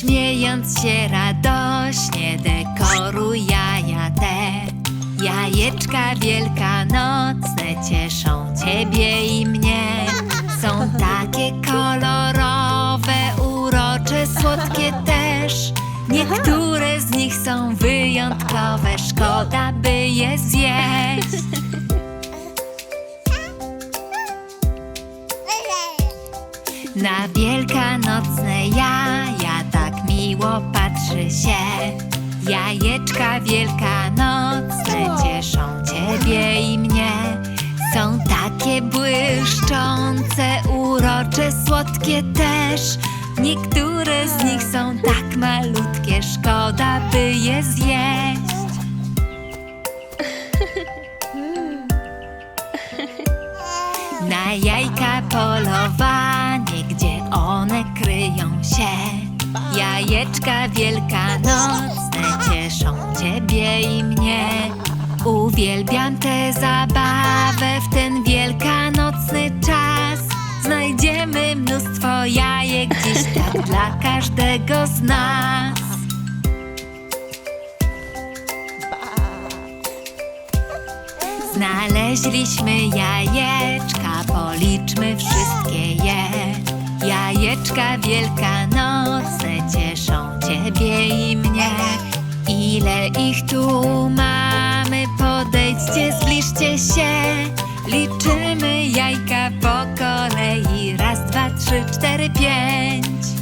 śmiejąc się radośnie dekoruj jaja te. Jajeczka wielkanocne cieszą ciebie i mnie. Są takie kolorowe, urocze, słodkie też. Niektóre z nich są wyjątkowe, szkoda by je zjeść. Na wielkanocne jaja się. Jajeczka wielkanocne cieszą ciebie i mnie. Są takie błyszczące, urocze, słodkie też. Niektóre z nich są tak malutkie, szkoda by je zjeść. Na jajka polowanie, gdzie one kryją się. Jajeczka wielkanocne cieszą ciebie i mnie. Uwielbiam tę zabawę w ten wielkanocny czas. Znajdziemy mnóstwo jajek dziś tak dla każdego z nas. Znaleźliśmy jajeczka, policzmy wszystkie je. Jajeczka wielkanocne ich tu mamy, podejdźcie, zbliżcie się. Liczymy jajka po kolei. Raz, dwa, trzy, cztery, pięć.